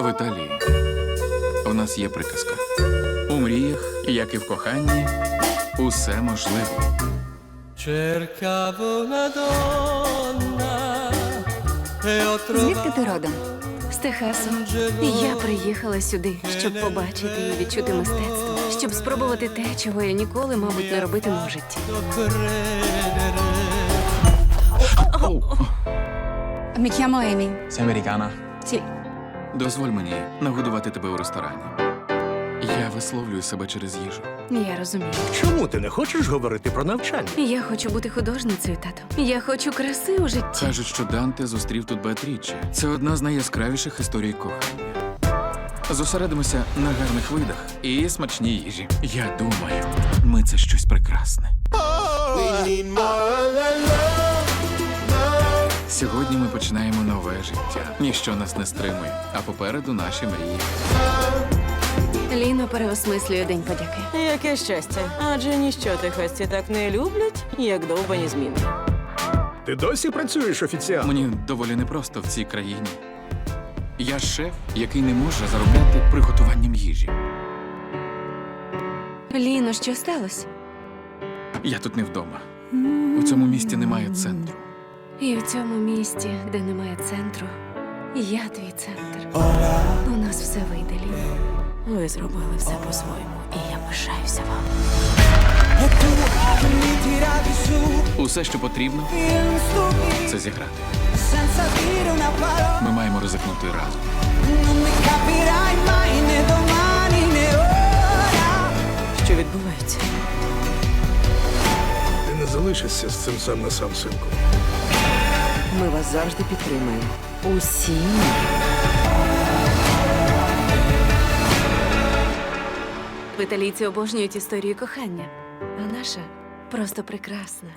В Італії у нас є приказка. У мріях, як і в коханні, усе можливо. Звідки ти родом? З Техасу. І я приїхала сюди, щоб побачити і відчути мистецтво, щоб спробувати те, чого я ніколи, мабуть, не робитиму в житті. credere. Оу, Mi chiamo дозволь мені нагодувати тебе у ресторані. Я висловлюю себе через їжу. Я розумію. Чому ти не хочеш говорити про навчання? Я хочу бути художницею, тато. Я хочу краси у житті. Кажуть, що Данте зустрів тут Беатріче. Це одна з найяскравіших історій кохання. Зосередимося на гарних видах і смачній їжі. Я думаю, ми це щось прекрасне. Сьогодні ми починаємо нове життя. Ніщо нас не стримує, а попереду наші мрії. Ліно переосмислює день подяки. Яке щастя. Адже ніщо Техасці так не люблять, як довбані зміни. Ти досі працюєш офіціально? Мені доволі непросто в цій країні. Я шеф, який не може заробляти приготуванням їжі. Ліно, що сталося? Я тут не вдома. У цьому місті немає центру. І в цьому місті, де немає центру, я твій центр. У нас все вийде, Ліно. Ви зробили все по-своєму, і я пишаюся вам. Усе, що потрібно, це зіграти. Ми маємо ризикнути разом. Що відбувається? Ти не залишишся з цим сам на сам, синку. Ми вас завжди підтримаємо. Усі. В італійці обожнюють історію кохання, а наша просто прекрасна.